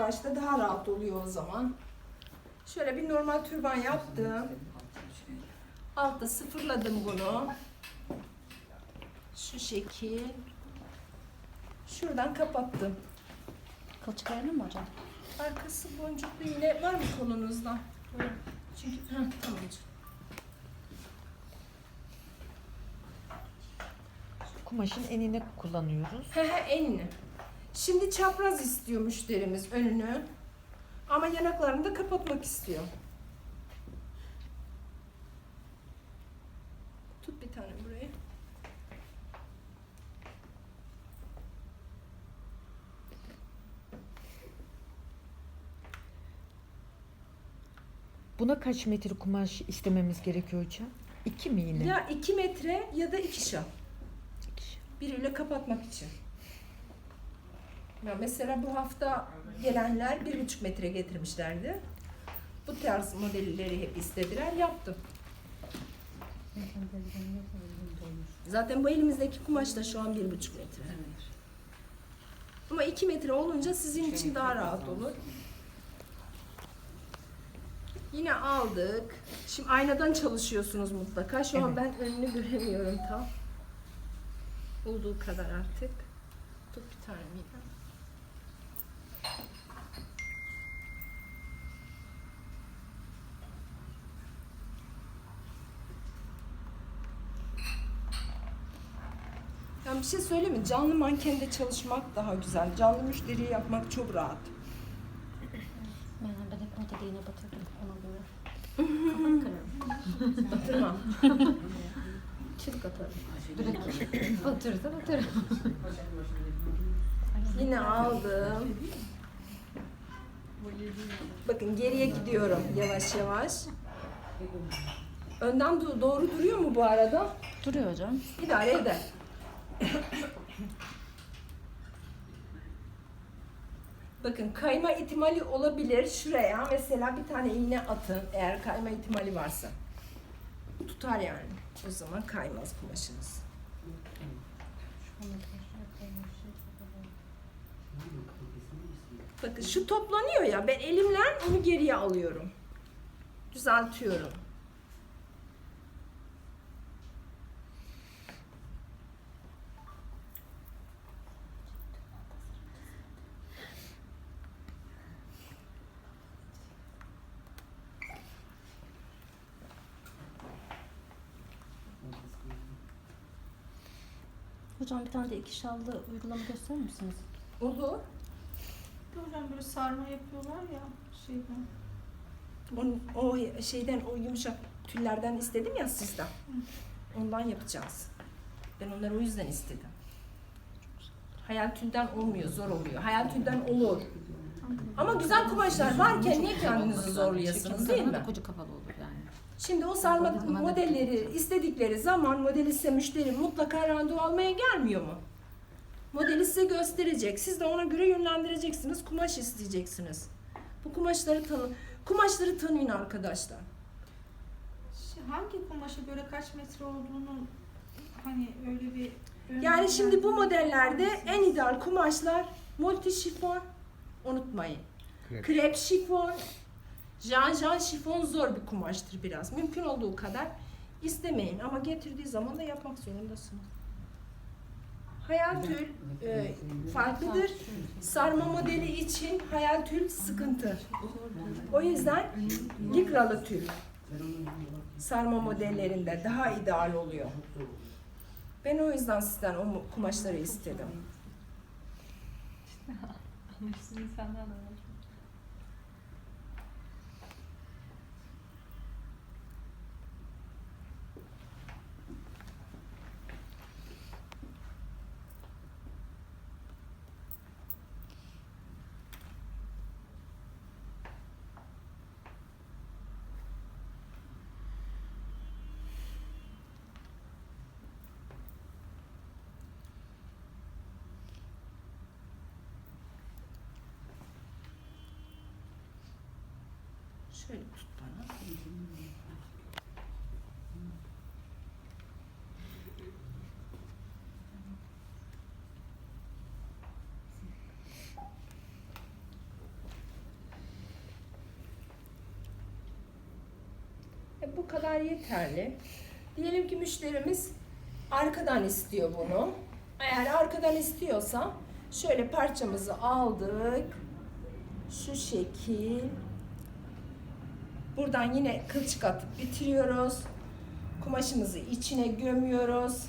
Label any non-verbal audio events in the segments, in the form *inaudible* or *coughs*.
başta daha rahat oluyor o zaman. Şöyle bir normal türban yaptım. Altta sıfırladım bunu. Şu şekil. Şuradan kapattım. Kılçık ayarlı mı hocam? Arkası boncuklu iğne var mı kolunuzda? Böyle. Çünkü heh, tamam. Kumaşın enine kullanıyoruz. He he enini. Şimdi çapraz istiyor müşterimiz önünü. Ama yanaklarını da kapatmak istiyor. Tut bir tane buraya. Buna kaç metre kumaş istememiz gerekiyor hocam? İki mi yine? Ya 2 metre ya da 2 şal. İki. Biriyle kapatmak için. Ya mesela bu hafta gelenler bir buçuk metre getirmişlerdi. Bu tarz modelleri hep istediler, yaptım. Zaten bu elimizdeki kumaş da şu an bir buçuk metre. Ama iki metre olunca sizin için daha rahat olur. Yine aldık. Şimdi aynadan çalışıyorsunuz mutlaka. Şu an ben önünü göremiyorum tam. Olduğu kadar artık. Tut bir tane midem. Bir şey söyleyeyim mi? Canlı mankende çalışmak daha güzel. Canlı müşteriyi yapmak çok rahat. Ben bebek modeliğine batırdım ona göre. Kafanı kırarım. Batırma. Çırık atarım. Batırdı batırır. Yine aldım. Bakın geriye gidiyorum yavaş yavaş. Önden do- doğru duruyor mu bu arada? Duruyor hocam. İdare eder. Bakın kayma ihtimali olabilir. Şuraya mesela bir tane iğne atın eğer kayma ihtimali varsa. Tutar yani. O zaman kaymaz kumaşınız. Bakın şu toplanıyor ya ben elimle onu geriye alıyorum. Düzeltiyorum. Hocam bir tane de iki şallı uygulama gösterir misiniz? Olur. Hocam böyle sarma yapıyorlar ya şeyden. Onun, o şeyden o yumuşak tüllerden istedim ya sizden. Ondan yapacağız. Ben onları o yüzden istedim. Hayal tülden olmuyor, zor oluyor. Hayal tülden olur. Ama güzel kumaşlar varken niye kendinizi zorlayasınız değil mi? Koca kafalı olur. Şimdi o sarma modelleri istedikleri zaman modeli size müşteri mutlaka randevu almaya gelmiyor mu? Modeli size gösterecek. Siz de ona göre yönlendireceksiniz. Kumaş isteyeceksiniz. Bu kumaşları tanı kumaşları tanıyın arkadaşlar. Hangi kumaşa göre kaç metre olduğunu hani öyle bir Yani şimdi bu modellerde en ideal kumaşlar multi şifon unutmayın. Krep. Krep şifon, jan jan şifon zor bir kumaştır biraz. Mümkün olduğu kadar istemeyin ama getirdiği zaman da yapmak zorundasınız. Hayal tül e, farklıdır. Sarma modeli için hayal tül sıkıntı. O yüzden likralı tül sarma modellerinde daha ideal oluyor. Ben o yüzden sizden o kumaşları istedim. Şöyle tut bana. E bu kadar yeterli. Diyelim ki müşterimiz arkadan istiyor bunu. Eğer arkadan istiyorsa şöyle parçamızı aldık. Şu şekil Buradan yine kılçık atıp bitiriyoruz. Kumaşımızı içine gömüyoruz.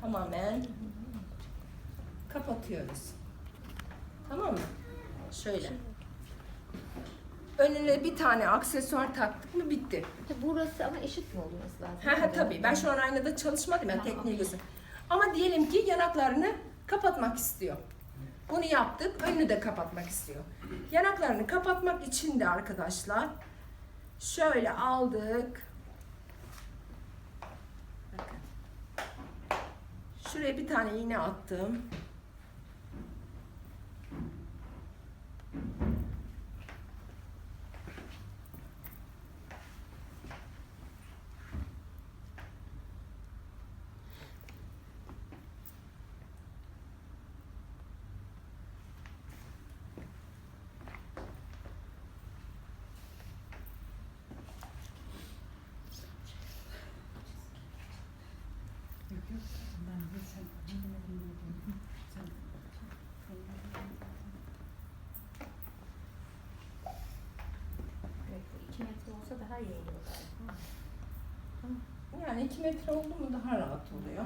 Tamamen kapatıyoruz. Tamam mı? Şöyle. Önüne bir tane aksesuar taktık mı bitti. Burası ama eşit mi olması lazım? Ha tabii. Ben şu an aynada çalışmadım ya Tamam. tekniği göster. Ama diyelim ki yanaklarını kapatmak istiyor. Bunu yaptık. Önünü de kapatmak istiyor. Yanaklarını kapatmak için de arkadaşlar şöyle aldık. Bakın. Şuraya bir tane iğne attım. Evet, bu iki metre olsa daha iyi olur galiba. Yani 2 metre oldu mu daha rahat oluyor.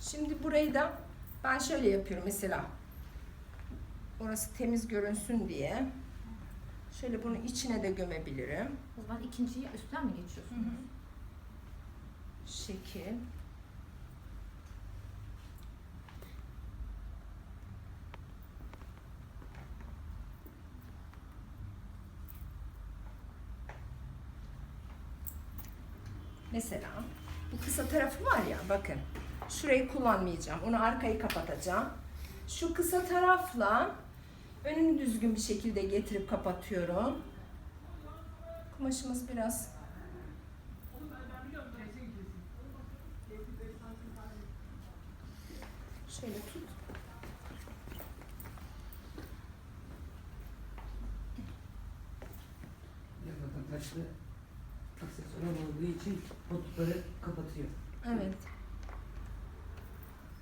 Şimdi burayı da ben şöyle yapıyorum mesela. Orası temiz görünsün diye. Şöyle bunu içine de gömebilirim. O zaman ikinciyi üstten mi geçiyorsunuz? Şekil. Mesela bu kısa tarafı var ya bakın. Şurayı kullanmayacağım. Onu arkayı kapatacağım. Şu kısa tarafla önünü düzgün bir şekilde getirip kapatıyorum. Kumaşımız biraz Şöyle tut. Zaten taşlı aksesuar olduğu için potukları kapatıyor. Evet.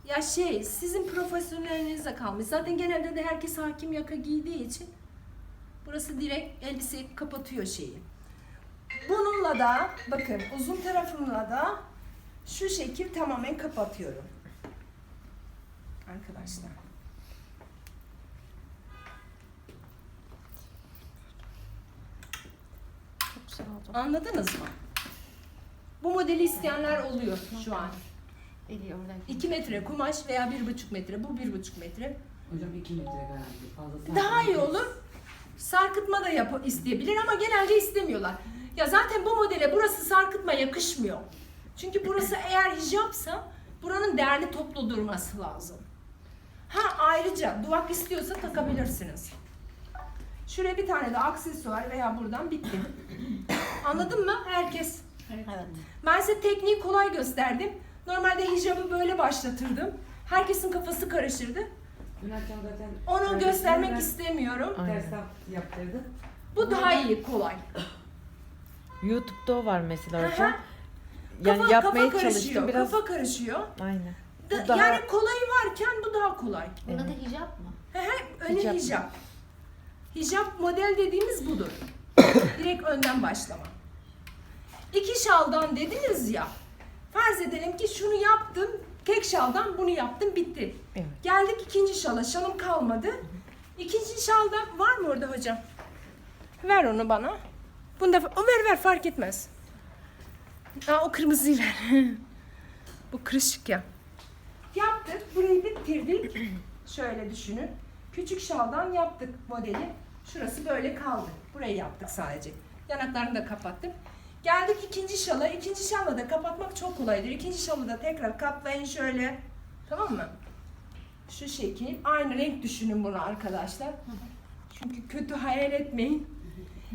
Ya şey, sizin profesyonelinize kalmış. Zaten genelde de herkes hakim yaka giydiği için burası direkt elbiseyi kapatıyor şeyi. Bununla da bakın uzun tarafımla da şu şekil tamamen kapatıyorum. Arkadaşlar. Anladınız mı? Bu modeli isteyenler oluyor şu an. 2 metre kumaş veya 1,5 metre. Bu 1,5 metre. Hocam 2 metre garanti. Daha iyi olur. Sarkıtma da yap isteyebilir ama genelde istemiyorlar. Ya zaten bu modele burası sarkıtma yakışmıyor. Çünkü burası *clears throat* eğer hijapsa buranın değerli toplu durması lazım. Ha ayrıca duvak istiyorsa takabilirsiniz. Şuraya bir tane de aksesuar veya buradan bitti. Anladın mı? Herkes. Evet. Ben size tekniği kolay gösterdim. Normalde hijabı böyle başlatırdım. Herkesin kafası karışırdı. Dün akşam zaten Onu göstermek istemiyorum. Aynen. Yaptırdı. Bu daha iyi, kolay. YouTube'da o var mesela Aha. hocam. Yani kafa, yapmaya kafa karışıyor, çalıştım biraz. kafa karışıyor. Aynen. Da- daha- Yani kolayı varken bu daha kolay. Buna da hicap mı? He he, öne Hicap. hijab. Hijab model dediğimiz budur. *coughs* Direkt önden başlama. İki şaldan dediniz ya. Farz edelim ki şunu yaptım, tek şaldan bunu yaptım, bitti. Evet. Geldik ikinci şala, şalım kalmadı. İkinci şalda var mı orada hocam? Ver onu bana. Bunda o ver ver fark etmez. Aa, o kırmızıyı ver. *laughs* Bu kırışık ya. Yaptık, burayı bitirdik. *clears throat* Şöyle düşünün. Küçük şaldan yaptık modeli. Şurası böyle kaldı. Burayı yaptık sadece. Yanaklarını da kapattık. Geldik ikinci şala. İkinci şalla da kapatmak çok kolaydır. İkinci şalı da tekrar katlayın şöyle. Tamam mı? Şu şekil. Aynı renk düşünün bunu arkadaşlar. Çünkü kötü hayal etmeyin.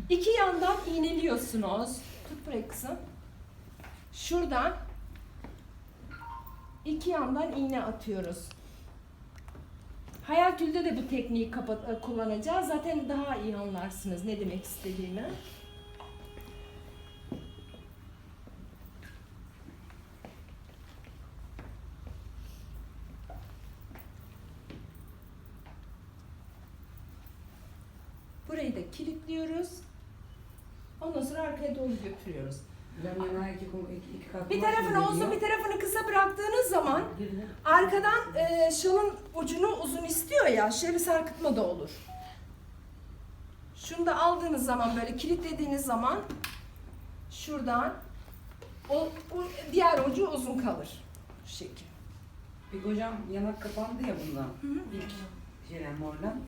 İki yandan iğneliyorsunuz. Tut burayı kızım. Şuradan iki yandan iğne atıyoruz. Hayal tülde de bu tekniği e, kullanacağız. Zaten daha iyi anlarsınız ne demek istediğimi. De kilitliyoruz. Ondan sonra arkaya doğru götürüyoruz. Hocam yanağa iki, iki, kat Bir tarafını uzun bir tarafını kısa bıraktığınız zaman arkadan e, şalın ucunu uzun istiyor ya şöyle sarkıtma da olur. Şunu da aldığınız zaman böyle kilitlediğiniz zaman şuradan o, o diğer ucu uzun kalır. Şu şekil. Peki hocam yanak kapandı ya bundan. İlk şeyden mordan.